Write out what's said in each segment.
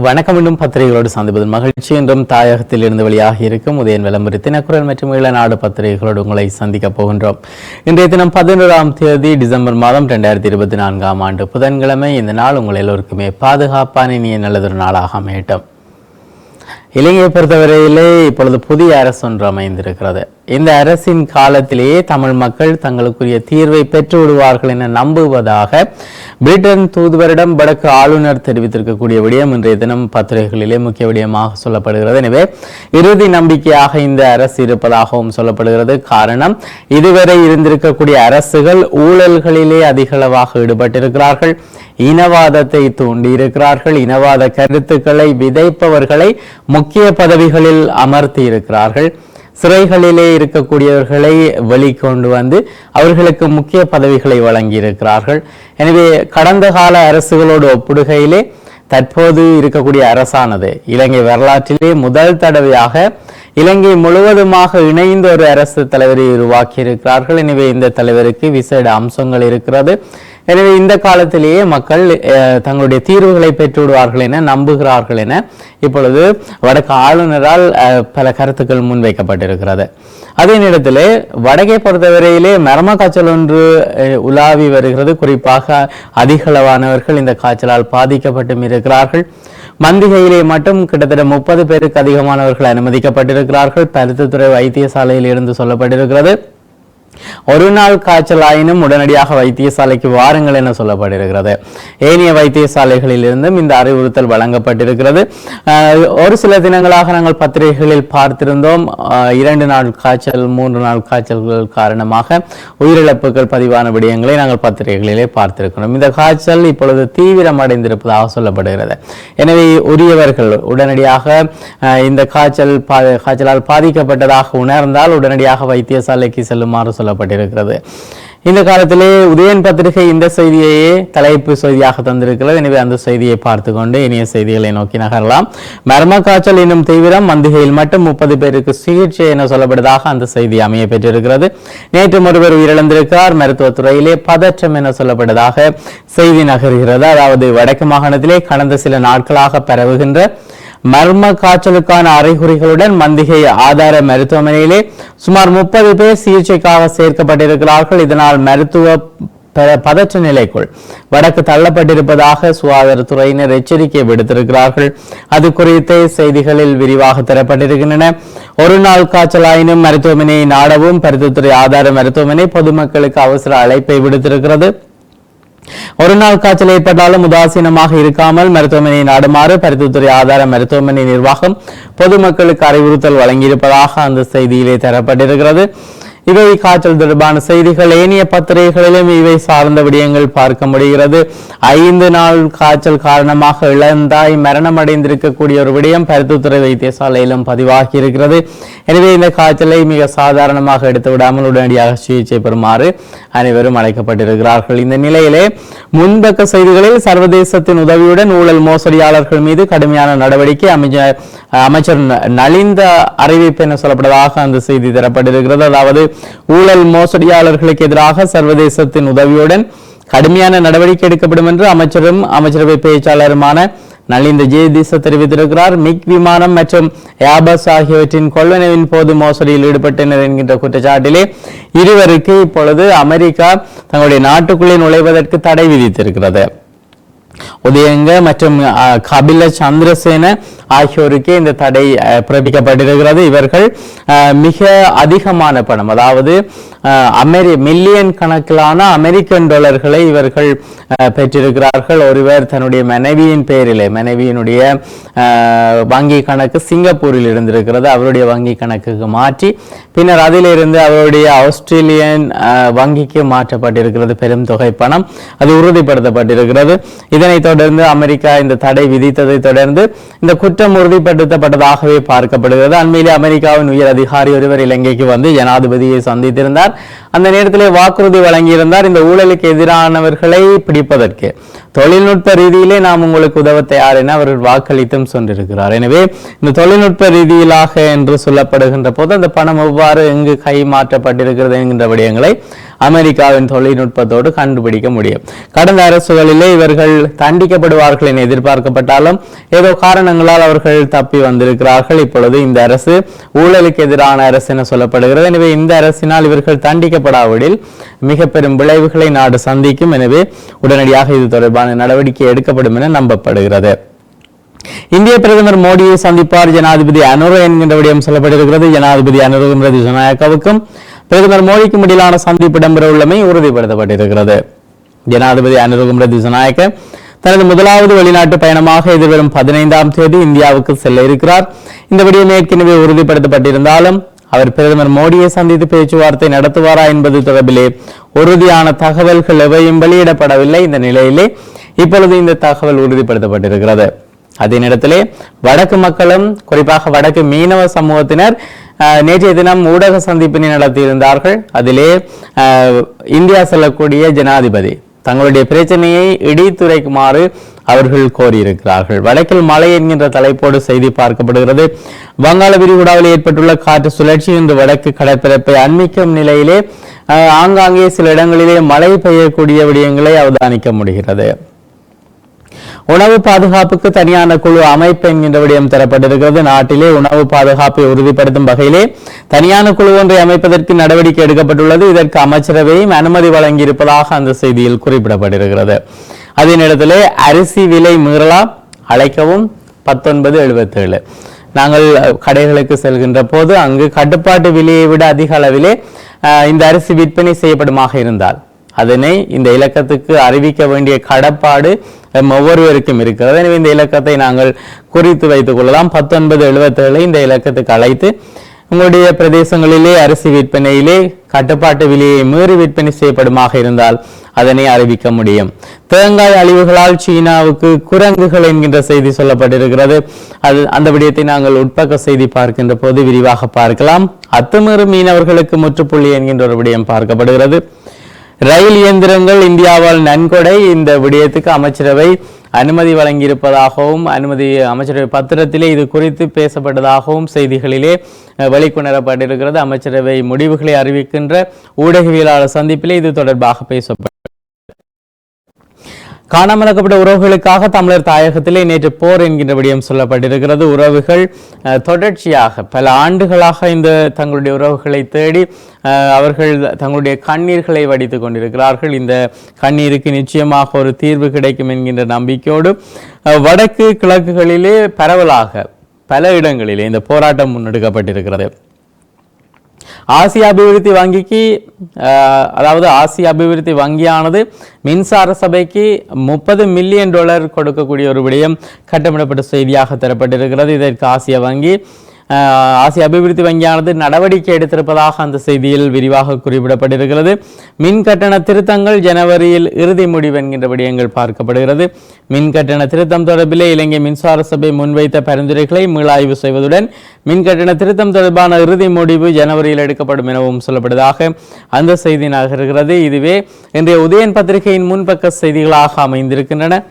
வணக்கம். இன்னும் பத்திரிகைகளோடு சந்திப்பது மகிழ்ச்சி. என்றும் தாயகத்தில் இருந்து வழியாக இருக்கும் உதயன் விளம்பர தினக்குரல் மற்றும் ஈழநாடு பத்திரிகைகளோடு உங்களை சந்திக்கப் போகின்றோம். இன்றைய தினம் பதினோராம் தேதி டிசம்பர் மாதம் இரண்டாயிரத்தி இருபத்தி நான்காம் ஆண்டு புதன்கிழமை. இந்த நாள் உங்கள் எல்லோருக்குமே பாதுகாப்பான இனிய நல்லதொரு நாளாக அமையட்டும். இலங்கையை பொறுத்தவரையிலே இப்பொழுது புதிய அரசு ஒன்று அமைந்திருக்கிறது. இந்த அரசின் காலத்திலேயே தமிழ் மக்கள் தங்களுக்குரிய தீர்வை பெற்று விடுவார்கள் என நம்புவதாக பிரிட்டன் தூதுவரிடம் வடக்கு ஆளுநர் தெரிவித்திருக்கக்கூடிய விடயம் இன்றைய தினம் பத்திரிகைகளிலே முக்கிய விடயமாக சொல்லப்படுகிறது. எனவே இறுதி நம்பிக்கையாக இந்த அரசு இருப்பதாகவும் சொல்லப்படுகிறது. காரணம் இதுவரை இருந்திருக்கக்கூடிய அரசுகள் ஊழல்களிலே அதிகளவாக ஈடுபட்டிருக்கிறார்கள். இனவாதத்தை தூண்டியிருக்கிறார்கள். இனவாத கருத்துக்களை விதைப்பவர்களை முக்கிய பதவிகளில் அமர்த்தி இருக்கிறார்கள் சிறைகளிலே இருக்கக்கூடியவர்களை வெளிக்கொண்டு வந்து அவர்களுக்கு முக்கிய பதவிகளை வழங்கியிருக்கிறார்கள். எனவே கடந்த கால அரசுகளோடு ஒப்பிடுகையிலே தற்போது இருக்கக்கூடிய அரசானது இலங்கை வரலாற்றிலே முதல் தடவையாக இலங்கை முழுவதுமாக இணைந்த ஒரு அரசு தலைவரை உருவாக்கி இருக்கிறார்கள் எனவே இந்த தலைவருக்கு விசேட அம்சங்கள் இருக்கிறது. எனவே இந்த காலத்திலேயே மக்கள் அஹ், தங்களுடைய தீர்வுகளை பெற்று விடுவார்கள் என நம்புகிறார்கள் என இப்பொழுது வடக்கு ஆளுநரால் அஹ், பல கருத்துக்கள் முன்வைக்கப்பட்டிருக்கிறது. அதே நேரத்தில் வடக்கை பொறுத்தவரையிலே மர்ம காய்ச்சல் ஒன்று அஹ், உலாவி வருகிறது. குறிப்பாக அதிகளவானவர்கள் இந்த காய்ச்சலால் பாதிக்கப்பட்டும் இருக்கிறார்கள். மந்திகையிலே மட்டும் கிட்டத்தட்ட முப்பது பேருக்கு அதிகமானவர்கள் அனுமதிக்கப்பட்டிருக்கிறார்கள். பருத்தித்துறை வைத்தியசாலையில் இருந்து சொல்லப்பட்டிருக்கிறது. ஒரு நாள் காய்ச்சல் ஆயினும் உடனடியாக வைத்தியசாலைக்கு வாருங்கள் என சொல்லப்பட்டிருக்கிறது. ஏனைய வைத்தியசாலைகளிலிருந்தும் இந்த அறிவுறுத்தல் வழங்கப்பட்டிருக்கிறது. ஒரு சில தினங்களாக நாங்கள் பத்திரிகைகளில் பார்த்திருந்தோம். இரண்டு நாள் காய்ச்சல் மூன்று நாள் காய்ச்சல்கள் காரணமாக உயிரிழப்புகள் பதிவான விடயங்களை நாங்கள் பத்திரிகைகளிலே பார்த்திருக்கிறோம். இந்த காய்ச்சல் இப்பொழுது தீவிரமடைந்திருப்பதாக சொல்லப்படுகிறது. எனவே உரியவர்கள் உடனடியாக இந்த காய்ச்சல் காய்ச்சலால் பாதிக்கப்பட்டதாக உணர்ந்தால் உடனடியாக வைத்தியசாலைக்கு செல்லுமாறு சொல்ல சொல்லப்பட்டிருக்கிறது. இந்த காலத்திலே உதயன் பத்திரிகை இந்த செய்தியையே தலைப்பு செய்தியாக தந்திருக்கிறது. எனவே அந்த செய்தியை பார்த்து கொண்டு இனிய செய்திகளை நோக்கி நகரலாம். மர்ம காய்ச்சல் என்னும் தீவிரம் மந்திகையில் மட்டும் முப்பது பேருக்கு சிகிச்சை என சொல்லப்படுவதாக அந்த செய்தி அமைய பெற்றிருக்கிறது. நேற்று ஒருவர் உயிரிழந்திருக்கிறார். மருத்துவத்துறையிலே பதற்றம் என சொல்லப்பட்டதாக செய்தி நகர்கிறது. அதாவது வடக்கு மாகாணத்திலே கடந்த சில நாட்களாக பரவுகின்ற மர்ம காய்ச்சலுக்கான அறிகுறிகளுடன் மந்திகை ஆதார மருத்துவமனையிலே சுமார் முப்பது பேர் சிகிச்சைக்காக சேர்க்கப்பட்டிருக்கிறார்கள். இதனால் மருத்துவ பதற்ற நிலைக்குள் வடக்கு தள்ளப்பட்டிருப்பதாக சுகாதாரத்துறையினர் எச்சரிக்கை விடுத்திருக்கிறார்கள். அது குறித்த செய்திகளில் விரிவாக தரப்பட்டிருக்கின்றன. ஒரு நாள் காய்ச்சலாயினும் மருத்துவமனையை நாடவும் பருத்தித்துறை ஆதார மருத்துவமனை பொதுமக்களுக்கு அவசர அழைப்பை விடுத்திருக்கிறது. ஒரு நாள் காய்ச்சல் ஏற்பட்டாலும் உதாசீனமாக இருக்காமல் மருத்துவமனையை நாடுமாறு பருத்தித்துறை ஆதார மருத்துவமனை நிர்வாகம் பொதுமக்களுக்கு அறிவுறுத்தல் வழங்கியிருப்பதாக அந்த செய்தியிலே தரப்பட்டிருக்கிறது. இவை காய்ச்சல் தொடர்பான செய்திகள். ஏனைய பத்திரிகைகளிலும் இவை சார்ந்த விடயங்கள் பார்க்க முடிகிறது. ஐந்து நாள் காய்ச்சல் காரணமாக இழந்தாய் மரணமடைந்திருக்கக்கூடிய ஒரு விடயம் பருத்துத்துறை வைத்தியசாலையிலும் பதிவாகி இருக்கிறது. எனவே இந்த காய்ச்சலை மிக சாதாரணமாக எடுத்து விடாமல் உடனடியாக சிகிச்சை பெறுமாறு அனைவரும் அழைக்கப்பட்டிருக்கிறார்கள். இந்த நிலையிலே முன்பக்க செய்திகளில் சர்வதேசத்தின் உதவியுடன் ஊழல் மோசடியாளர்கள் மீது கடுமையான நடவடிக்கை அமைச்சர் அமைச்சர் நலிந்த அறிவிப்பு என சொல்லப்படுவதாக அந்த செய்தி தரப்பட்டிருக்கிறது. அதாவது ஊழல் மோசடியாளர்களுக்கு எதிராக சர்வதேசத்தின் உதவியுடன் கடுமையான நடவடிக்கை எடுக்கப்படும் என்று அமைச்சரும் அமைச்சரவை பேச்சாளருமான நலிந்த ஜெயதீச தெரிவித்திருக்கிறார். மிக் விமானம் மற்றும் ஏபஸ் ஆகியவற்றின் கொள்வனவின் போது மோசடியில் ஈடுபட்டனர் என்கின்ற குற்றச்சாட்டிலே இருவருக்கு இப்பொழுது அமெரிக்கா தங்களுடைய நாட்டுக்குள்ளே நுழைவதற்கு தடை விதித்திருக்கிறது. உதயங்க மற்றும் கபில சந்திரசேன ஆகியோருக்கே இந்த தடை பிறப்பிக்கப்பட்டிருக்கிறது. இவர்கள் மிக அதிகமான பணம். அதாவது அமெரி மில்லியன் கணக்கிலான அமெரிக்கன் டாலர்களை இவர்கள் பெற்றிருக்கிறார்கள். ஒருவர் தன்னுடைய மனைவியின் பெயரிலே மனைவியினுடைய வங்கி கணக்கு சிங்கப்பூரில் இருந்திருக்கிறது. அவருடைய வங்கி கணக்குக்கு மாற்றி பின்னர் அதிலிருந்து அவருடைய ஆஸ்திரேலியன் வங்கிக்கு மாற்றப்பட்டிருக்கிறது. பெரும் தொகை பணம். அது உறுதிப்படுத்தப்பட்டிருக்கிறது. இதனைத் தொடர்ந்து அமெரிக்கா இந்த தடை விதித்ததை தொடர்ந்து இந்த குற்றம் உறுதிப்படுத்தப்பட்டதாகவே பார்க்கப்படுகிறது. அண்மையிலே அமெரிக்காவின் உயர் அதிகாரி ஒருவர் இலங்கைக்கு வந்து ஜனாதிபதியை சந்தித்திருந்தார். அந்த நேரத்திலே வாக்குறுதி வழங்கியிருந்தார். இந்த ஊழலுக்கு எதிரானவர்களை பிடிப்பதற்கு. தொழில்நுட்ப ரீதியிலே நாம் உங்களுக்கு உதவ தயார் என அவர்கள் வாக்களித்தும் சென்றிருக்கிறார் எனவே இந்த தொழில்நுட்ப ரீதியிலாக என்று சொல்லப்படுகின்ற போது அந்த பணம் எவ்வாறு எங்கு கை மாற்றப்பட்டிருக்கிறது என்கின்ற விடயங்களை அமெரிக்காவின் தொழில்நுட்பத்தோடு கண்டுபிடிக்க முடியும். கடந்த அரசுகளிலே இவர்கள் தண்டிக்கப்படுவார்கள் என எதிர்பார்க்கப்பட்டாலும் ஏதோ காரணங்களால் அவர்கள் தப்பி வந்திருக்கிறார்கள். இப்பொழுது இந்த அரசு ஊழலுக்கு எதிரான அரசு என சொல்லப்படுகிறது. எனவே இந்த அரசினால் இவர்கள் தண்டிக்கப்படாவிடில் மிக பெரும் விளைவுகளை நாடு சந்திக்கும். எனவே உடனடியாக இது தொடர்பான நடவடிக்கை எடுக்கப்படும் என நம்பப்படுகிறது. இந்திய பிரதமர் மோடியை சந்திப்பார் ஜனாதிபதி அனுர என்கின்ற விடயம் சொல்லப்பட்டிருக்கிறது ஜனாதிபதி அனுர ஜனநாயகவுக்கும் பிரதமர் மோடிக்கும் இடையிலான சந்திப்பு இடம்பெற உள்ளமை உறுதிப்படுத்தப்பட்டிருக்கிறது. ஜனாதிபதி அனுரகுமர திசநாயக்க தனது முதலாவது வெளிநாட்டு பயணமாக எதிர்வரும் பதினைந்தாம் தேதி இந்தியாவுக்கு செல்ல இருக்கிறார். இந்த விடயம் ஏற்கனவே உறுதிப்படுத்தப்பட்டிருந்தாலும் அவர் பிரதமர் மோடியை சந்தித்து பேச்சுவார்த்தை நடத்துவாரா என்பது தொடர்பிலே உறுதியான தகவல்கள் எவையும் வெளியிடப்படவில்லை. இந்த நிலையிலே இப்பொழுது இந்த தகவல் உறுதிப்படுத்தப்பட்டிருக்கிறது. அதே நேரத்திலே வடக்கு மக்களும் குறிப்பாக வடக்கு மீனவ சமூகத்தினர் அஹ், நேற்றைய தினம் ஊடக சந்திப்பினை நடத்தியிருந்தார்கள். அதிலே இந்தியா செல்லக்கூடிய ஜனாதிபதி தங்களுடைய பிரச்சனையை இடித்துரைக்குமாறு அவர்கள் கோரியிருக்கிறார்கள். வடக்கில் மழை என்கின்ற தலைப்போடு செய்தி பார்க்கப்படுகிறது. வங்காள விரிகுடாவில் ஏற்பட்டுள்ள காற்று சுழற்சி இன்று வடக்கு கடற்பரப்பை அண்மிக்கும் நிலையிலே ஆங்காங்கே சில இடங்களிலே மழை பெய்யக்கூடிய விடயங்களை அவதானிக்க முடிகிறது. உணவு பாதுகாப்புக்கு தனியான குழு அமைப்பு என்கின்ற விடயம் தரப்பட்டிருக்கிறது. நாட்டிலே உணவு பாதுகாப்பை உறுதிப்படுத்தும் வகையிலே தனியான குழு ஒன்றை அமைப்பதற்கு நடவடிக்கை எடுக்கப்பட்டுள்ளது. இதற்கு அமைச்சரவையும் அனுமதி வழங்கியிருப்பதாக அந்த செய்தியில் குறிப்பிடப்பட்டிருக்கிறது. அதே நேரத்தில் அரிசி விலை மீறலா? அழைக்கவும் பத்தொன்பது எழுபத்தேழு. நாங்கள் கடைகளுக்கு செல்கின்ற போது அங்கு கட்டுப்பாட்டு விலையை விட அதிக அளவிலே இந்த அரிசி விற்பனை செய்யப்படுமாக இருந்தால். அதனை இந்த இலக்கத்துக்கு அறிவிக்க வேண்டிய கடப்பாடு ஒவ்வொருவருக்கும் இருக்கிறது. எனவே இந்த இலக்கத்தை நாங்கள் குறித்து வைத்துக் கொள்ளலாம். பத்தொன்பது எழுபத்தேழு இந்த இலக்கத்துக்கு அழைத்து உங்களுடைய பிரதேசங்களிலே அரிசி விற்பனையிலே கட்டுப்பாட்டு விலையை மீறி விற்பனை செய்யப்படுமாக இருந்தால் அதனை அறிவிக்க முடியும். தேங்காய் அழிவுகளால் சீனாவுக்கு குரங்குகள் என்கின்ற செய்தி சொல்லப்பட்டிருக்கிறது. அது அந்த விடயத்தை நாங்கள் உட்பக்க செய்தி பார்க்கின்ற போது விரிவாக பார்க்கலாம். அத்துமீறு மீனவர்களுக்கு முற்றுப்புள்ளி என்கின்ற ஒரு விடயம் பார்க்கப்படுகிறது. ரயில் இயந்திரங்கள் இந்தியாவால் நன்கொடை. இந்த விடயத்துக்கு அமைச்சரவை அனுமதி வழங்கியிருப்பதாகவும் அனுமதி அமைச்சரவை பத்திரத்திலே இது குறித்து பேசப்பட்டதாகவும் செய்திகளிலே வெளிக்கொணரப்பட்டிருக்கிறது. அமைச்சரவை முடிவுகளை அறிவிக்கின்ற ஊடகவியலாளர் சந்திப்பிலே இது தொடர்பாக பேசப்பட்டது. காணாமலக்கப்பட்ட உறவுகளுக்காக தமிழர் தாயகத்திலே நேற்று போர் என்கின்ற விடயம் சொல்லப்பட்டிருக்கிறது. உறவுகள் தொடர்ச்சியாக பல ஆண்டுகளாக இந்த தங்களுடைய உறவுகளை தேடி அவர்கள் தங்களுடைய கண்ணீர்களை வடித்து கொண்டிருக்கிறார்கள். இந்த கண்ணீருக்கு நிச்சயமாக ஒரு தீர்வு கிடைக்கும் என்கின்ற நம்பிக்கையோடு வடக்கு கிழக்குகளிலே பரவலாக பல இடங்களிலே இந்த போராட்டம் முன்னெடுக்கப்பட்டிருக்கிறது. ஆசிய அபிவிருத்தி வங்கிக்கு அதாவது ஆசிய அபிவிருத்தி வங்கியானது மின்சார சபைக்கு முப்பது மில்லியன் டாலர் கொடுக்கக்கூடிய ஒரு விடயம் கட்டமிடப்பட்ட செய்தியாக தரப்பட்டிருக்கிறது. இதற்கு ஆசிய வங்கி ஆசிய அபிவிருத்தி வங்கியானது நடவடிக்கை எடுத்திருப்பதாக அந்த செய்தியில் விரிவாக குறிப்பிடப்பட்டிருக்கிறது. மின் கட்டண திருத்தங்கள் ஜனவரியில் இறுதி முடிவு என்கின்ற விடயங்கள் பார்க்கப்படுகிறது. மின் கட்டண திருத்தம் தொடர்பிலே இலங்கை மின்சார சபை முன்வைத்த பரிந்துரைகளை மீளாய்வு செய்வதுடன் மின் கட்டண திருத்தம் தொடர்பான இறுதி முடிவு ஜனவரியில் எடுக்கப்படும் எனவும் சொல்லப்படுவதாக அந்த செய்தி நகர்கிறது. இதுவே இன்றைய உதயன் பத்திரிகையின் முன்பக்க செய்திகளாக அமைந்திருக்கின்றன.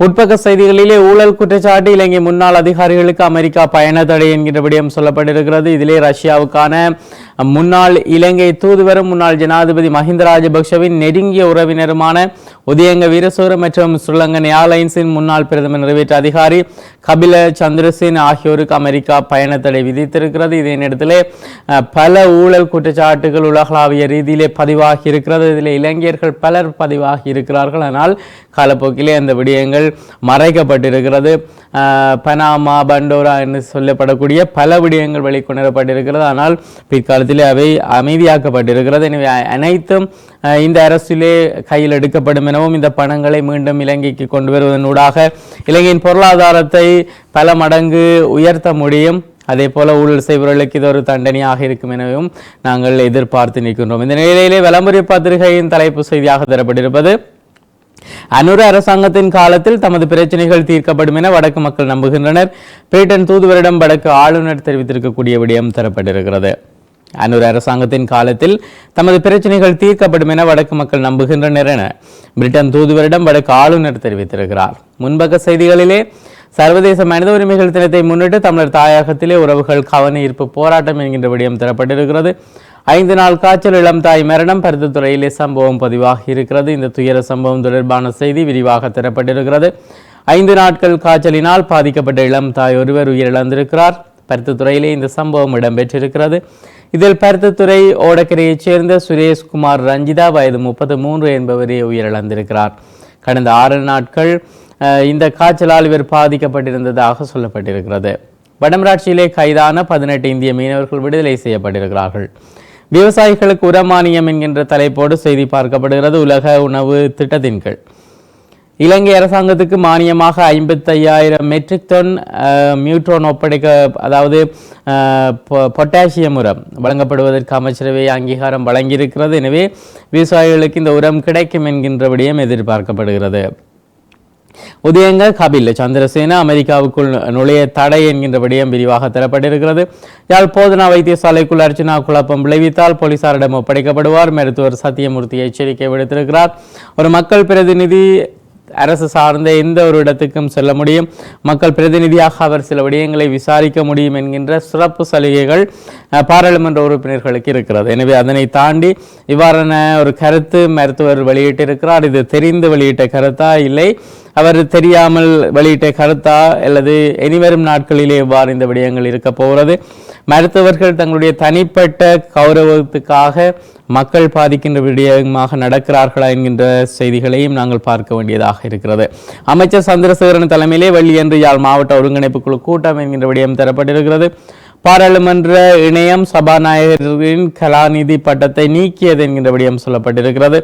உட்பக்க செய்திகளிலே ஊழல் குற்றச்சாட்டு இலங்கை முன்னாள் அதிகாரிகளுக்கு அமெரிக்கா பயண தடை என்கின்ற விடயம் சொல்லப்பட்டிருக்கிறது. இதிலே ரஷ்யாவுக்கான முன்னாள் இலங்கை தூதுவரும் முன்னாள் ஜனாதிபதி மஹிந்த ராஜபக்ஷவின் நெருங்கிய உறவினருமான உதயங்க வீரசூர மற்றும் ஸ்ரீலங்கன் ஏர்லைன்ஸின் முன்னாள் பிரதம நிறைவேற்ற அதிகாரி கபில சந்திரசேன் ஆகியோருக்கு அமெரிக்கா பயண தடை விதித்திருக்கிறது. இதே நேரத்திலே பல ஊழல் குற்றச்சாட்டுகள் உலகளாவிய ரீதியிலே பதிவாகி இருக்கிறது இதில் இளைஞர்கள் பலர் பதிவாகி இருக்கிறார்கள் ஆனால் காலப்போக்கிலே அந்த விடயங்கள் மறைக்கப்பட்டிருக்கிறது. பனாமா பண்டோரா என்று சொல்லப்படக்கூடிய பல விடயங்கள் வெளிக்கொணரப்பட்டிருக்கிறது. ஆனால் பிற்காலத்திலே அவை அமைதியாக்கப்பட்டிருக்கிறது. எனவே அனைத்தும் இந்த அரசிலே கையில் எடுக்கப்படும் எனவும் இந்த பணங்களை மீண்டும் இலங்கைக்கு கொண்டு வருவதனூடாக இலங்கையின் பொருளாதாரத்தை பல மடங்கு உயர்த்த முடியும். அதே போல ஊழல் செய்பவர்களுக்கு இது ஒரு தண்டனையாக இருக்கும் எனவும் நாங்கள் எதிர்பார்த்து நிற்கின்றோம். இந்த நிலையிலே விளம்பர பத்திரிகையின் தலைப்பு செய்தியாக தரப்பட்டிருப்பது அனுர அரசாங்கத்தின் காலத்தில் தமது பிரச்சனைகள் தீர்க்கப்படும் என வடக்கு மக்கள் நம்புகின்றனர். பிரிட்டன் தூதுவரிடம் வடக்கு ஆளுநர் தெரிவித்திருக்கக்கூடிய விடயம் தரப்பட்டிருக்கிறது. அனுர் அரசாங்கத்தின் காலத்தில் தமது பிரச்சனைகள் தீர்க்கப்படும் என வடக்கு மக்கள் நம்புகின்றனர் என பிரிட்டன் தூதுவரிடம் வடக்கு ஆளுநர் தெரிவித்திருக்கிறார். முன்பக்க செய்திகளிலே சர்வதேச மனித உரிமைகள் தினத்தை முன்னிட்டு தமிழர் தாயகத்திலே உறவுகள் கவன ஈர்ப்பு போராட்டம் என்கின்ற விடயம் தரப்பட்டிருக்கிறது. ஐந்து நாள் காய்ச்சல் இளம் தாய் மரணம் பருத்தித்துறையிலே சம்பவம் பதிவாகி இருக்கிறது. இந்த துயர சம்பவம் தொடர்பான செய்தி விரிவாக தரப்பட்டிருக்கிறது. ஐந்து நாட்கள் காய்ச்சலினால் பாதிக்கப்பட்ட இளம் தாய் ஒருவர் உயிரிழந்திருக்கிறார். பருத்தித்துறையிலே இந்த சம்பவம் இடம்பெற்றிருக்கிறது. இதில் பருத்தித்துறை ஓடக்கரையைச் சேர்ந்த சுரேஷ்குமார் ரஞ்சிதா வயது முப்பத்து மூன்று என்பவரே உயிரிழந்திருக்கிறார். கடந்த ஆறு நாட்கள் இந்த காய்ச்சலால் இவர் பாதிக்கப்பட்டிருந்ததாக சொல்லப்பட்டிருக்கிறது. வடமராட்சியிலே கைதான பதினெட்டு இந்திய மீனவர்கள் விடுதலை செய்யப்பட்டிருக்கிறார்கள். விவசாயிகளுக்கு உரமானியம் என்கின்ற தலைப்போடு செய்தி பார்க்கப்படுகிறது. உலக உணவு திட்டத்தின் கீழ். இலங்கை அரசாங்கத்துக்கு மானியமாக ஐம்பத்தையாயிரம் மெட்ரிக் டன் மியூட்ரோன் ஒப்படைக்க அதாவது பொ- பொட்டாசியம் உரம் வழங்கப்படுவதற்கு அமைச்சரவை அங்கீகாரம் வழங்கியிருக்கிறது. எனவே விவசாயிகளுக்கு இந்த உரம் கிடைக்கும் என்கின்ற விடயம் எதிர்பார்க்கப்படுகிறது. உதயங்க கபில் சந்திரசேன அமெரிக்காவுக்குள் நுழைய தடை என்கின்ற விடயம் விரிவாக தரப்பட்டிருக்கிறது. யாழ் போதனா வைத்தியசாலைக்குள் அர்ச்சனா குழப்பம் விளைவித்தால் போலீசாரிடம் ஒப்படைக்கப்படுவார். மருத்துவர் சத்தியமூர்த்தி எச்சரிக்கை விடுத்திருக்கிறார். ஒரு மக்கள் பிரதிநிதி அரசு சார்ந்த எந்த ஒரு இடத்துக்கும் செல்ல முடியும். மக்கள் பிரதிநிதியாக அவர் சில விடயங்களை விசாரிக்க முடியும் என்கின்ற சிறப்பு சலுகைகள் பாராளுமன்ற உறுப்பினர்களுக்கு இருக்கிறது. எனவே அதனை தாண்டி இவ்வாறான ஒரு கருத்து மருத்துவர் வெளியிட்டிருக்கிறார். இது தெரிந்து வெளியிட்ட கருத்தா? இல்லை. அவர் தெரியாமல் வெளியிட்ட கருத்தா அல்லது இனிவரும் நாட்களிலே எவ்வாறு இந்த விடயங்கள் இருக்க போகிறது? மருத்துவர்கள் தங்களுடைய தனிப்பட்ட கௌரவத்துக்காக மக்கள் பாதிக்கின்ற விடயமாக நடக்கிறார்களா என்கின்ற செய்திகளையும் நாங்கள் பார்க்க வேண்டியதாக இருக்கிறது. அமைச்சர் சந்திரசேகரன் தலைமையிலே வெள்ளியன்று யாழ் மாவட்ட ஒருங்கிணைப்பு குழு கூட்டம் என்கின்ற விடயம் தரப்பட்டிருக்கிறது. பாராளுமன்ற இணையம் சபாநாயகரின் கலாநிதி பட்டத்தை நீக்கியது என்கின்ற விடயம் சொல்லப்பட்டிருக்கிறது.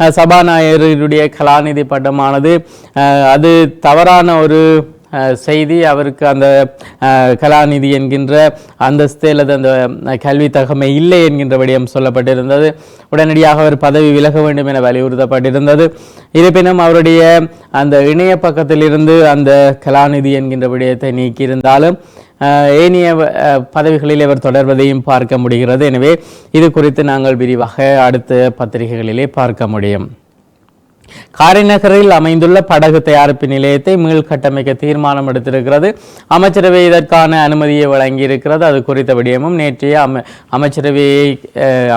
சபாநாயகருடைய கலாநிதி பட்டமானது அது தவறான ஒரு செய்தி. அவருக்கு அந்த கலாநிதி என்கின்ற அந்தஸ்து அல்லது அந்த கல்வி தகமை இல்லை என்கின்ற விடயம் சொல்லப்பட்டிருந்தது. உடனடியாக அவர் பதவி விலக வேண்டும் என வலியுறுத்தப்பட்டிருந்தது. இருப்பினும் அவருடைய அந்த இணைய பக்கத்திலிருந்து அந்த கலாநிதி என்கின்ற விடயத்தை நீக்கியிருந்தாலும் ஏனைய பதவிகளில் இவர் தொடர்வதையும் பார்க்க முடிகிறது. எனவே இது குறித்து நாங்கள் விரிவாக அடுத்த பத்திரிகைகளிலே பார்க்க முடியும். காரைநகரில் அமைந்துள்ள படகு தயாரிப்பு நிலையத்தை மீள் கட்டமைக்க தீர்மானம் எடுத்திருக்கிறது. அமைச்சரவை இதற்கான அனுமதியை வழங்கியிருக்கிறது. அது குறித்த விடயமும் நேற்றைய அம அமைச்சரவை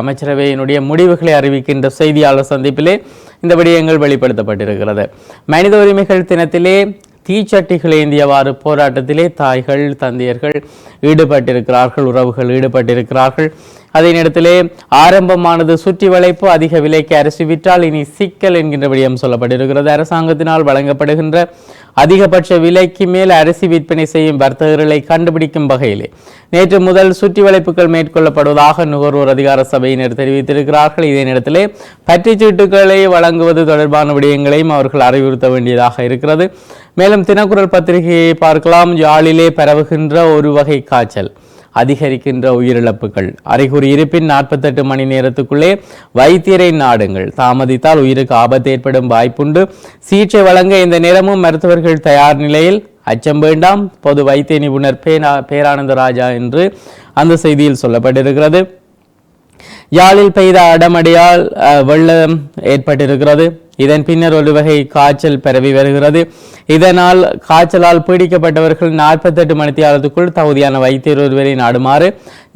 அமைச்சரவையினுடைய முடிவுகளை அறிவிக்கின்ற செய்தியாளர் சந்திப்பிலே இந்த விடயங்கள் வெளிப்படுத்தப்பட்டிருக்கிறது. மனித உரிமைகள் தினத்திலே தீச்சட்டிகள் ஏந்தியவாறு போராட்டத்திலே தாய்கள் தந்தையர்கள் ஈடுபட்டிருக்கிறார்கள் உறவுகள் ஈடுபட்டிருக்கிறார்கள். அதே நேரத்திலே ஆரம்பமானது சுற்றி வளைப்பு அதிக விலைக்கு அரிசி விற்றால் இனி சிக்கல் என்கின்ற விடயம் சொல்லப்பட்டிருக்கிறது. அரசாங்கத்தினால் வழங்கப்படுகின்ற அதிகபட்ச விலைக்கு மேல் அரிசி விற்பனை செய்யும் வர்த்தகர்களை கண்டுபிடிக்கும் வகையிலே நேற்று முதல் சுற்றி வளைப்புகள் மேற்கொள்ளப்படுவதாக நுகர்வோர் அதிகார சபையினர் தெரிவித்திருக்கிறார்கள். இதே நேரத்திலே பற்றுச் சீட்டுகளை வழங்குவது தொடர்பான விடயங்களையும் அவர்கள் அறிவுறுத்த வேண்டியதாக இருக்கிறது. மேலும் தினக்குரல் பத்திரிகையை பார்க்கலாம். யாழிலே பரவுகின்ற ஒரு வகை காய்ச்சல். அதிகரிக்கின்ற உயிரிழப்புகள். அறிகுறி இருப்பின் நாற்பத்தெட்டு மணி நேரத்துக்குள்ளே வைத்தியரை நாடுங்கள். தாமதித்தால் உயிருக்கு ஆபத்து ஏற்படும் வாய்ப்புண்டு. சிகிச்சை வழங்க இந்த நேரமும் மருத்துவர்கள் தயார் நிலையில். அச்சம் வேண்டாம். பொது வைத்திய நிபுணர் பேனா பேரானந்தராஜா என்று அந்த செய்தியில் சொல்லப்பட்டிருக்கிறது. யாழில் பெய்த அடமடியால் வெள்ளம் ஏற்பட்டிருக்கிறது. இதன் பின்னர் ஒரு வகை காய்ச்சல் பரவி வருகிறது. இதனால் காய்ச்சலால் பீடிக்கப்பட்டவர்கள் நாற்பத்தெட்டு மணித்தியாலத்துக்குள் தகுதியான வைத்தியர் ஒருவரை நாடுமாறு.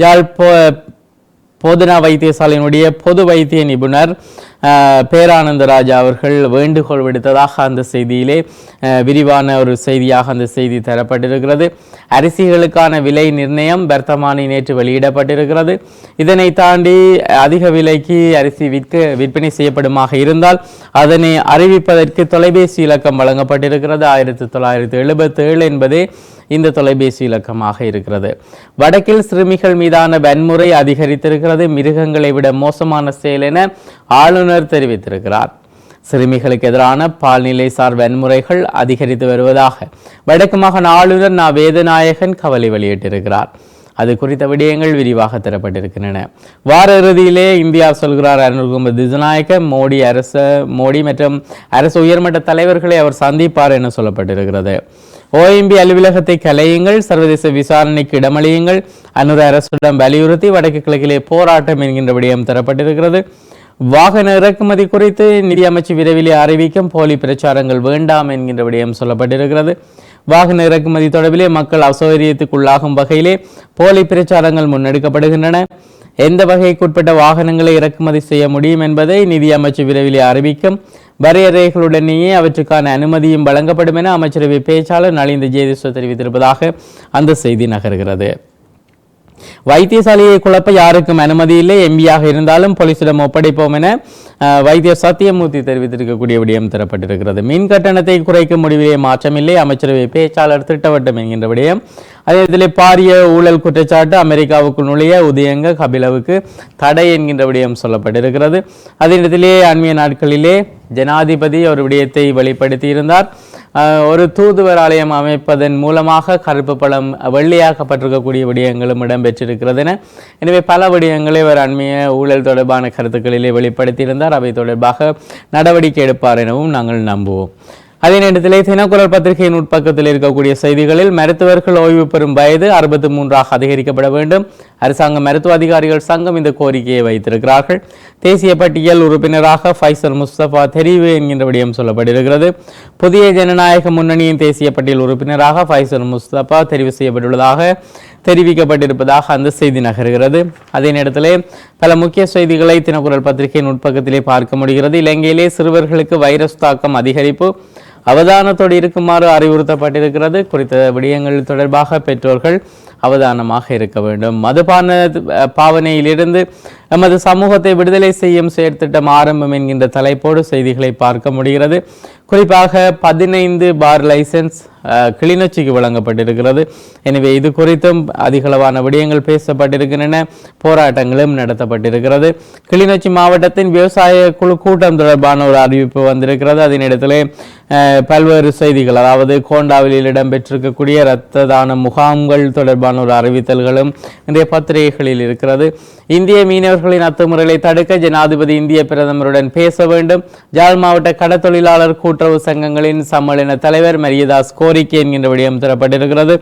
யாழ் பொதுனா வைத்தியசாலையினுடைய பொது வைத்திய நிபுணர் பேரானந்தராஜா அவர்கள் வேண்டுகோள் விடுத்ததாக அந்த செய்தியிலே விரிவான ஒரு செய்தியாக அந்த செய்தி தரப்பட்டிருக்கிறது. அரிசிகளுக்கான விலை நிர்ணயம் வர்த்தமானி நேற்று வெளியிடப்பட்டிருக்கிறது. இதனை தாண்டி அதிக விலைக்கு அரிசி விற்க விற்பனை செய்யப்படுமாக இருந்தால் அதனை அறிவிப்பதற்கு தொலைபேசி இலக்கம் வழங்கப்பட்டிருக்கிறது. ஆயிரத்தி தொள்ளாயிரத்தி எழுபத்தேழு என்பதே இந்த தொலைபேசி இலக்கமாக இருக்கிறது. வடக்கில் சிறுமிகள் மீதான வன்முறை அதிகரித்திருக்கிறது. மிருகங்களை விட மோசமான செயல் என ஆளுநர் நிபுணர் தெரிவித்திருக்கிறார். சிறுமிகளுக்கு எதிரான பால்நிலை சார் வன்முறைகள் அதிகரித்து வருவதாக வடக்கு மாகாண ஆளுநர் நா. வேதநாயகன் கவலை வெளியிட்டிருக்கிறார். அது குறித்த விடயங்கள் விரிவாக தரப்பட்டிருக்கின்றன. வார இறுதியிலே இந்தியா சொல்கிறார் அருண்குமார் திசநாயக்க மோடி அரசு மோடி மற்றும் அரசு உயர்மட்ட தலைவர்களை அவர் சந்திப்பார் என சொல்லப்பட்டிருக்கிறது. ஓஎம்பி அலுவலகத்தை கலையுங்கள் சர்வதேச விசாரணைக்கு இடமளியுங்கள் அனுர அரசுடன் வலியுறுத்தி வடக்கு கிழக்கிலே போராட்டம் என்கின்ற விடயம் தரப்பட்டிருக்கிறது. வாகன இறக்குமதி குறித்து நிதியமைச்சு விரைவிலே அறிவிக்கும் போலி பிரச்சாரங்கள் வேண்டாம் என்கின்ற விடயம் சொல்லப்பட்டிருக்கிறது. வாகன இறக்குமதி தொடர்பிலே மக்கள் அசௌகரியத்துக்குள்ளாகும் வகையிலே போலி பிரச்சாரங்கள் முன்னெடுக்கப்படுகின்றன. எந்த வகைக்குட்பட்ட வாகனங்களை இறக்குமதி செய்ய முடியும் என்பதை நிதி அமைச்சு விரைவிலே அறிவிக்கும் வரையறைகளுடனேயே அவற்றுக்கான அனுமதியும் வழங்கப்படும் என அமைச்சரவை பேச்சாளர் நளிந்த ஜெயதீஸ்வர் தெரிவித்திருப்பதாக அந்த செய்தி நகர்கிறது. வைத்தியசாலையை குழப்ப யாருக்கும் அனுமதி இல்லை. எம்பியாக இருந்தாலும் போலீசிடம் ஒப்படைப்போம் என வைத்தியர் சத்தியமூர்த்தி தெரிவித்திருக்கக்கூடிய விடயம் தரப்பட்டிருக்கிறது. மின் கட்டணத்தை குறைக்கும் முடிவிலே மாற்றமில்லை. அமைச்சரவை பேச்சாளர் திட்டவட்டம் என்கின்ற விடயம். அதே இதில் பாரிய ஊழல் குற்றச்சாட்டு அமெரிக்காவுக்கு நுழைய உதயங்க கபிலவுக்கு தடை என்கின்ற விடயம் சொல்லப்பட்டிருக்கிறது. அதே இடத்திலே அண்மைய நாட்களிலே ஜனாதிபதி ஒரு விடயத்தை வெளிப்படுத்தியிருந்தார். ஒரு தூதுவர் ஆலயம் அமைப்பதன் மூலமாக கருப்பு பழம் வெள்ளியாக்கப்பட்டிருக்கக்கூடிய விடயங்களும் இடம்பெற்றிருக்கிறதுன. எனவே பல விடயங்களை அவர் அண்மைய ஊழல் தொடர்பான கருத்துக்களிலே வெளிப்படுத்தியிருந்தார். அவை தொடர்பாக நடவடிக்கை எடுப்பார் எனவும் நாங்கள் நம்புவோம். அதே நேரத்திலே தினக்குரல் பத்திரிகையின் உட்பக்கத்தில் இருக்கக்கூடிய செய்திகளில் மருத்துவர்கள் ஓய்வு பெறும் வயது அறுபத்தி மூன்றாக அதிகரிக்கப்பட வேண்டும். அரசாங்க மருத்துவ அதிகாரிகள் சங்கம் இந்த கோரிக்கையை வைத்திருக்கிறார்கள். தேசிய பட்டியல் உறுப்பினராக ஃபைசல் முஸ்தபா தெரிவு என்கின்ற விடயம் சொல்லப்பட்டிருக்கிறது. புதிய ஜனநாயக முன்னணியின் தேசிய பட்டியல் உறுப்பினராக ஃபைசல் முஸ்தபா தெரிவு செய்யப்பட்டுள்ளதாக தெரிவிக்கப்பட்டிருப்பதாக அந்த செய்தி நகர்கிறது. அதே நேரத்திலே பல முக்கிய செய்திகளை தினக்குரல் பத்திரிகையின் உட்பக்கத்திலே பார்க்க முடிகிறது. இலங்கையிலே சிறுவர்களுக்கு வைரஸ் தாக்கம் அதிகரிப்பு. அவதானத்தோடு இருக்குமாறு அறிவுறுத்தப்பட்டிருக்கிறது. குறித்த விடயங்கள் தொடர்பாக பெற்றோர்கள் அவதானமாக இருக்க வேண்டும். மதுபான அஹ், பாவனையிலிருந்து நமது சமூகத்தை விடுதலை செய்யும் செயற்திட்டம் ஆரம்பம் என்கின்ற தலைப்போடு செய்திகளை பார்க்க முடிகிறது. குறிப்பாக பதினைந்து பார் லைசன்ஸ் கிளிநொச்சிக்கு வழங்கப்பட்டிருக்கிறது. எனவே இது குறித்தும் அதிகளவான விடயங்கள் பேசப்பட்டிருக்கின்றன. போராட்டங்களும் நடத்தப்பட்டிருக்கிறது. கிளிநொச்சி மாவட்டத்தின் விவசாய குழு கூட்டம் தொடர்பான ஒரு அறிவிப்பு வந்திருக்கிறது. அதனிடத்திலே பல்வேறு செய்திகள் அதாவது கோண்டாவிலில் இடம்பெற்றிருக்கக்கூடிய இரத்த தான முகாம்கள் தொடர்பான ஒரு அறிவித்தல்களும் இன்றைய பத்திரிகைகளில் இருக்கிறது. இந்திய மீனவர்களின் அத்துமுறைகளை தடுக்க ஜனாதிபதி இந்திய பிரதமருடன் பேச வேண்டும். ஜாழ் மாவட்ட கடத்தொழிலாளர் கூட்டுறவு சங்கங்களின் சம்மேளன தலைவர் மரியதாஸ் கோரிக்கை என்கின்ற விடயம் தரப்பட்டிருக்கிறது.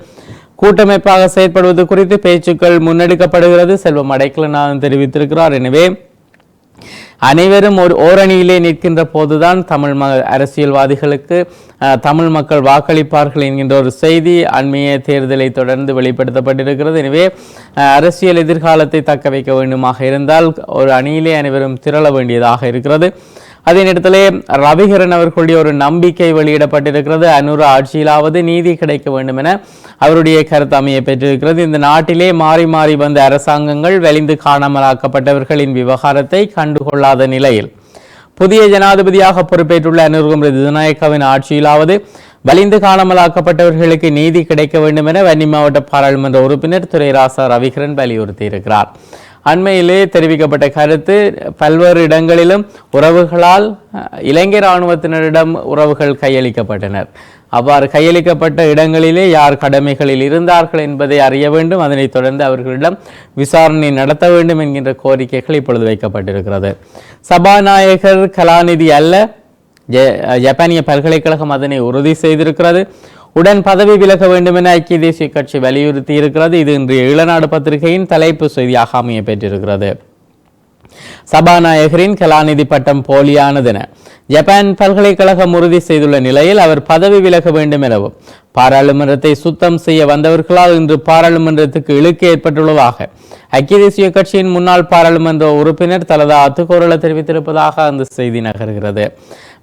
கூட்டமைப்பாக செயற்படுவது குறித்து பேச்சுக்கள் முன்னெடுக்கப்படுகிறது. செல்வம் அடைக்கலநாதன் தெரிவித்திருக்கிறார். எனவே அனைவரும் ஒரு ஓரணியிலே நிற்கின்ற போதுதான் தமிழ் ம அரசியல்வாதிகளுக்கு தமிழ் மக்கள் வாக்களிப்பார்கள் என்கின்ற ஒரு செய்தி அண்மைய தேர்தலை தொடர்ந்து வெளிப்படுத்தப்பட்டிருக்கிறது. எனவே அரசியல் எதிர்காலத்தை தக்க வைக்க வேண்டுமாக இருந்தால் ஒரு அணியிலே அனைவரும் திரள வேண்டியதாக இருக்கிறது. அதே நேரத்திலே ரவிகரன் அவர்களுடைய ஒரு நம்பிக்கை வெளியிடப்பட்டிருக்கிறது. அனுர ஆட்சியிலாவது நீதி கிடைக்க வேண்டும் என அவருடைய கருத்து அமைய பெற்றிருக்கிறது. இந்த நாட்டிலே மாறி மாறி வந்த அரசாங்கங்கள் வெளிந்து காணாமலாக்கப்பட்டவர்களின் விவகாரத்தை கண்டுகொள்ளாத நிலையில் புதிய ஜனாதிபதியாக பொறுப்பேற்றுள்ள அனுர்குமரி திசநாயக்காவின் ஆட்சியிலாவது வலிந்து காணாமலாக்கப்பட்டவர்களுக்கு நீதி கிடைக்க வேண்டும் என வன்னி மாவட்ட பாராளுமன்ற உறுப்பினர் துரைராசா ரவிகரன் வலியுறுத்தியிருக்கிறார். அண்மையிலே தெரிவிக்கப்பட்ட கருத்து பல்வேறு இடங்களிலும் உறவுகளால் இலங்கை இராணுவத்தினரிடம் உறவுகள் கையளிக்கப்பட்டனர். அவ்வாறு கையளிக்கப்பட்ட இடங்களிலே யார் கடமைகளில் இருந்தார்கள் என்பதை அறிய வேண்டும். அதனைத் தொடர்ந்து அவர்களிடம் விசாரணை நடத்த வேண்டும் என்கின்ற கோரிக்கைகள் இப்பொழுது வைக்கப்பட்டிருக்கிறது. சபாநாயகர் கலாநிதி அல்ல. ஜப்பானிய பல்கலைக்கழகம் அதனை உறுதி செய்திருக்கிறது. உடன் பதவி விலக வேண்டும் என ஐக்கிய தேசிய கட்சி வலியுறுத்தி இருக்கிறது. இது இன்றைய இளநாடு பத்திரிகையின் தலைப்பு செய்தியாக அமைய பெற்றிருக்கிறது. சபாநாயகரின் கலாநிதி பட்டம் போலியானதென ஜப்பான் பல்கலைக்கழகம் உறுதி செய்துள்ள நிலையில் அவர் பதவி விலக வேண்டும் எனவும் பாராளுமன்றத்தை சுத்தம் செய்ய வந்தவர்களால் இன்று பாராளுமன்றத்துக்கு இழுக்கு ஏற்பட்டுள்ளதாக ஐக்கிய தேசிய கட்சியின் முன்னாள் பாராளுமன்ற உறுப்பினர் தலதா அத்துக்கோரல தெரிவித்திருப்பதாக அந்த செய்தி நகர்கிறது.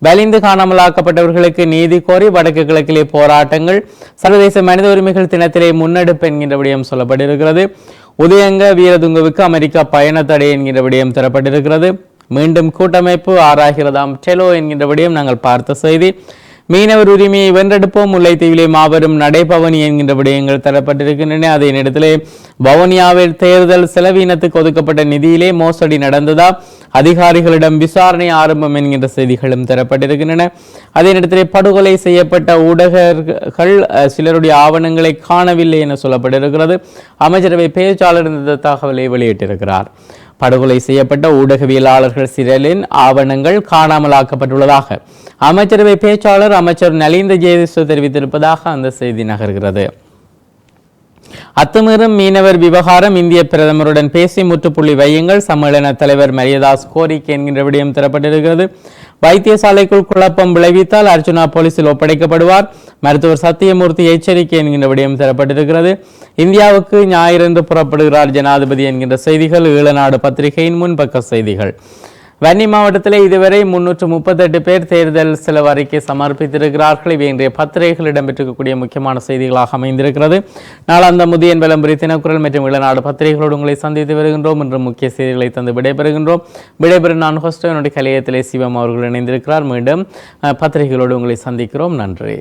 வலிந்து காணாமலாக்கப்பட்டவர்களுக்கு நீதி கோரி வடக்கு கிழக்கிலே போராட்டங்கள். சர்வதேச மனித உரிமைகள் தினத்திலே முன்னெடுப்பு என்கின்ற விடயம் சொல்லப்பட்டிருக்கிறது. உதயங்க வீரதுங்கவுக்கு அமெரிக்கா பயண தடை என்கின்ற விடயம் தரப்பட்டிருக்கிறது. மீண்டும் கூட்டமைப்பு ஆராகிறதாம். டெலோ என்கின்ற விடயம் நாங்கள் பார்த்த செய்தி. மீனவர் உரிமையை வென்றெடுப்போம். முல்லைத்தீவிலே மாபெரும் நடைபவனி என்கின்ற விடயங்கள் தரப்பட்டிருக்கின்றன. அதே நேரத்திலே வவுனியாவில் தேர்தல் செலவீனத்துக்கு ஒதுக்கப்பட்ட நிதியிலே மோசடி நடந்ததா? அதிகாரிகளிடம் விசாரணை ஆரம்பம் என்கின்ற செய்திகளும் தரப்பட்டிருக்கின்றன. அதே நேரத்திலே படுகொலை செய்யப்பட்ட ஊடகர்கள் சிலருடைய ஆவணங்களை காணவில்லை என சொல்லப்பட்டிருக்கிறது. அமைச்சரவை பேச்சாளர் இந்த தகவலை வெளியிட்டிருக்கிறார். படுகொலை செய்யப்பட்ட ஊடகவியலாளர்கள் சிறையின் ஆவணங்கள் காணாமலாக்கப்பட்டுள்ளதாக அமைச்சரவை பேச்சாளர் அமைச்சர் நலிந்த ஜெயதிசு தெரிவித்திருப்பதாக அந்த செய்தி நகர்கிறது. அத்துமீறும் மீனவர் விவகாரம் இந்திய பிரதமருடன் பேசி முற்றுப்புள்ளி வையுங்கள். சம்மேளன தலைவர் மரியதாஸ் கோரிக்கை என்கின்ற விடயம் தரப்பட்டிருக்கிறது. வைத்தியசாலைக்குள் குழப்பம் விளைவித்தால் அர்ஜுனா போலீசில் ஒப்படைக்கப்படுவார். மருத்துவர் சத்தியமூர்த்தி எச்சரிக்கை என்கின்ற விடயம் தரப்பட்டிருக்கிறது. இந்தியாவுக்கு ஞாயிறன்று புறப்படுகிறார் ஜனாதிபதி என்கின்ற செய்திகள். ஈழநாடு பத்திரிகையின் முன்பக்க செய்திகள். வன்னி மாவட்டத்தில் இதுவரை முன்னூற்று முப்பத்தெட்டு பேர் தேர்தல் செலவு அறிக்கை சமர்ப்பித்திருக்கிறார்கள். இவை இன்றைய பத்திரிகைகள் இடம்பெற்றிருக்கக்கூடிய முக்கியமான செய்திகளாக அமைந்திருக்கிறது. நாளாந்த முதியன் விளம்பரி தினக்குரல் மற்றும் இளநாடு பத்திரிகைகளோடு உங்களை சந்தித்து வருகின்றோம். இன்று முக்கிய செய்திகளை தந்து விடைபெறுகின்றோம். விடைபெறும் நான் ஹோஸ்டோ என்னுடைய கலையத்திலே சிவம் அவர்கள் இணைந்திருக்கிறார். மீண்டும் பத்திரிகைகளோடு உங்களை சந்திக்கிறோம். நன்றி.